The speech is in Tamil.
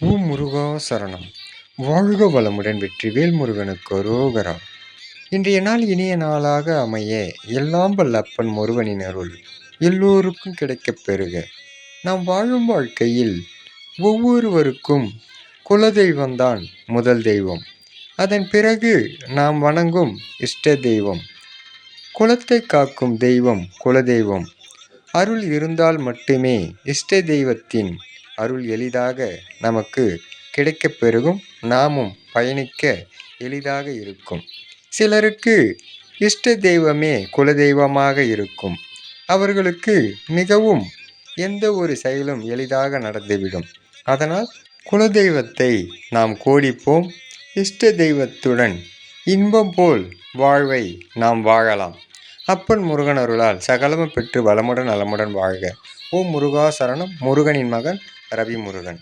ஓ முருகா சரணம். வாழ்க வளமுடன் வெற்றிவேல் முருகனுக்கு அரோகரா இன்றைய நாள் இனிய நாளாக அமைய எல்லாம் வல்ல அப்பன் முருகனின் அருள் எல்லோருக்கும் கிடைக்கப் பெறுக. நாம் வாழும் வாழ்க்கையில் ஒவ்வொருவருக்கும் குலதெய்வம்தான் முதல் தெய்வம். அதன் பிறகு நாம் வணங்கும் இஷ்ட தெய்வம். குலத்தை காக்கும் தெய்வம் குலதெய்வம். அருள் இருந்தால் மட்டுமே இஷ்ட தெய்வத்தின் அருள் எளிதாக நமக்கு கிடைக்கப் பெருகும். நாமும் பயணிக்க எளிதாக இருக்கும். சிலருக்கு இஷ்ட தெய்வமே குலதெய்வமாக இருக்கும். அவர்களுக்கு மிகவும் எந்த ஒரு செயலும் எளிதாக நடந்துவிடும். அதனால் குலதெய்வத்தை நாம் கோடிப்போம். இஷ்ட தெய்வத்துடன் இன்பம் போல் வாழ்வை நாம் வாழலாம். அப்பன் முருகன் அருளால் சகலமும் பெற்று வளமுடன் நலமுடன் வாழ்க. ஓம் முருகா சரணம். முருகனின் மகன் ரவி முருகன்